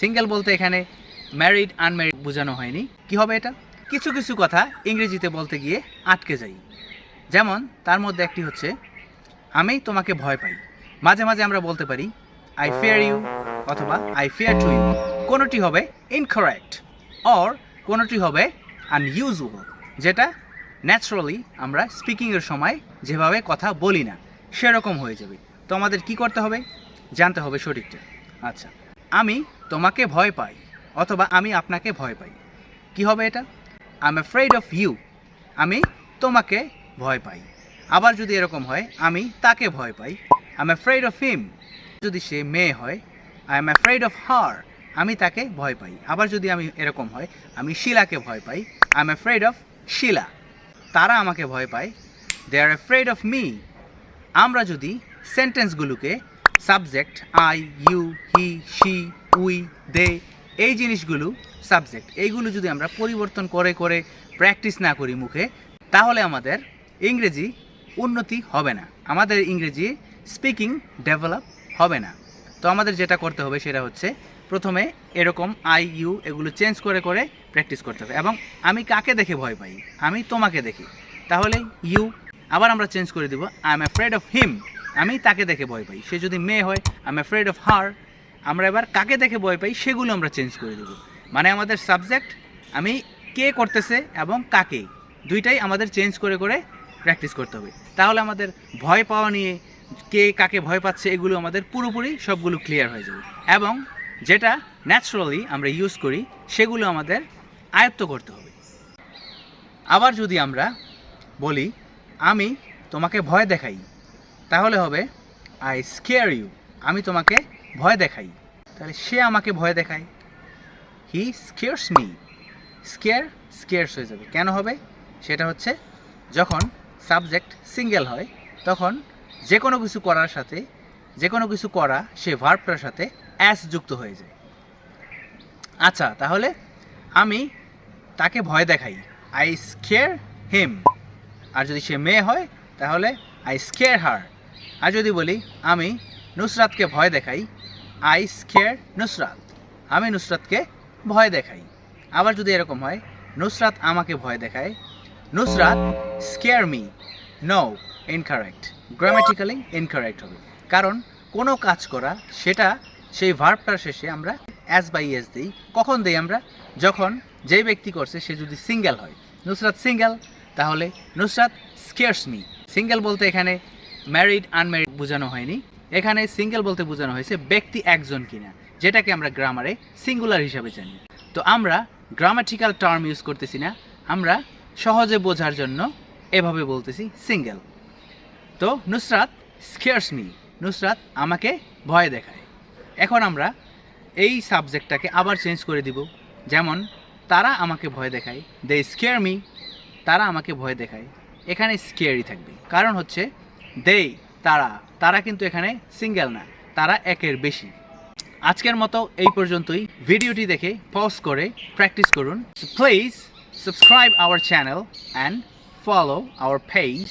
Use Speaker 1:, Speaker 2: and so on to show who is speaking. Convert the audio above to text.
Speaker 1: Single বলতে এখানে married unmarried বোঝানো হয়নি। কি হবে এটা? কিছু কিছু কথা ইংরেজিতে বলতে গিয়ে আটকে যাই। যেমন, তার মধ্যে একটি হচ্ছে, আমি তোমাকে ভয় পাই। মাঝে মাঝে আমরা বলতে পারি আই ফেয়ার ইউ অথবা আই ফেয়ার টু ইউ কোনোটি হবে ইনকারেক্ট অর কোনোটি হবে আনইউজুয়াল যেটা ন্যাচারালি আমরা স্পিকিংয়ের সময় যেভাবে কথা বলি না, সেরকম হয়ে যাবে। তো আমাদের কি করতে হবে? জানতে হবে সঠিকটা। আচ্ছা। আমি তোমাকে ভয় পাই, অথবা আমি আপনাকে ভয় পাই। কি হবে এটা? I am afraid of you আমি তোমাকে ভয় পাই। আবার যদি এরকম হয়, আমি তাকে ভয় পাই। I am afraid of him যদি সে মেয়ে হয় I am afraid of her আমি তাকে ভয় পাই। আবার যদি আমি এরকম হয়, আমি শিলাকে ভয় পাই। I am afraid of Sheela. তারা আমাকে ভয় পায়। They are afraid of me আমরা যদি সেন্টেন্সগুলোকে subject I you he she we they এই জিনিসগুলো সাবজেক্ট এইগুলো যদি আমরা পরিবর্তন করে করে প্র্যাকটিস না করি মুখে, তাহলে আমাদের ইংরেজি উন্নতি হবে না। আমাদের ইংরেজি স্পিকিং ডেভেলপ হবে না। তো আমাদের যেটা করতে হবে সেটা হচ্ছে প্রথমে এরকম আই ইউ এগুলো চেঞ্জ করে করে প্র্যাকটিস করতে হবে। এবং আমি কাকে দেখে ভয় পাই? আমি তোমাকে দেখি। তাহলে ইউ আবার আমরা চেঞ্জ করে দিব I am afraid of him আমি তাকে দেখে ভয় পাই। সে যদি মেয়ে হয় I am afraid of her আমরা এবার কাকে দেখে ভয় পাই সেগুলো আমরা চেঞ্জ করে দেব। মানে আমাদের সাবজেক্ট আমি কে করতেছে এবং কাকে, দুইটাই আমাদের চেঞ্জ করে করে প্র্যাকটিস করতে হবে। তাহলে আমাদের ভয় পাওয়া নিয়ে কে কাকে ভয় পাচ্ছে এগুলো আমাদের পুরোপুরি সবগুলো ক্লিয়ার হয়ে যাবে। এবং যেটা ন্যাচারালি আমরা ইউজ করি, সেগুলো আমাদের আয়ত্ত করতে হবে। আবার যদি আমরা বলি, আমি তোমাকে ভয় দেখাই। তাহলে হবে আই স্কেয়ার ইউ আমি তোমাকে ভয় দেখাই। তাহলে সে আমাকে ভয় দেখায়। He scares me scare scares হয়ে যাবে। কেন হবে? সেটা হচ্ছে, যখন সাবজেক্ট সিঙ্গেল হয়, তখন যে কোনো কিছু করার সাথে যে কোনো কিছু করা সে ভার্বটার সাথে অ্যাস যুক্ত হয়ে যায়। আচ্ছা তাহলে আমি তাকে ভয় দেখাই। আই স্কেয়ার হিম আর যদি সে মেয়ে হয়, তাহলে আই স্কেয়ার হার আর যদি বলি, আমি নুসরাতকে ভয় দেখাই আই স্কেয়ার নুসরাত। আমি নুসরাতকে ভয় দেখাই। আবার যদি এরকম হয়, নুসরাত আমাকে ভয় দেখায়, Nusrat scare me no incorrect grammatically incorrect হবে। কারণ কোনো কাজ করা, সেটা সেই ভার্বটার শেষে আমরা অ্যাজ বাই এস দিই। কখন দিই আমরা? যখন যেই ব্যক্তি করছে, সে যদি সিঙ্গেল হয়। নুসরাত সিঙ্গেল তাহলে নুসরাত স্কেয়ার্স মি সিঙ্গেল বলতে এখানে ম্যারিড আনম্যারিড বোঝানো হয়নি। এখানে সিঙ্গেল বলতে বোঝানো হয়েছে ব্যক্তি একজন কিনা, যেটাকে আমরা গ্রামারে সিঙ্গুলার হিসাবে জানি। তো আমরা গ্রামাটিক্যাল টার্ম ইউজ করতেছি না, আমরা সহজে বোঝার জন্য এভাবে বলতেছি সিঙ্গেল তো নুসরাত স্কেয়ার্স মি নুসরাত, আমাকে ভয় দেখায়। এখন আমরা এই সাবজেক্টটাকে আবার চেঞ্জ করে দিব। যেমন, তারা আমাকে ভয় দেখায় দে স্কেয়ার মি তারা আমাকে ভয় দেখায়। এখানে স্কেয়ারই থাকবে। কারণ হচ্ছে দে তারা। তারা কিন্তু এখানে সিঙ্গেল না, তারা একের বেশি। আজকের মতো এই পর্যন্তই। ভিডিওটি দেখে পজ করে প্র্যাকটিস করুন। Please subscribe our channel and follow our page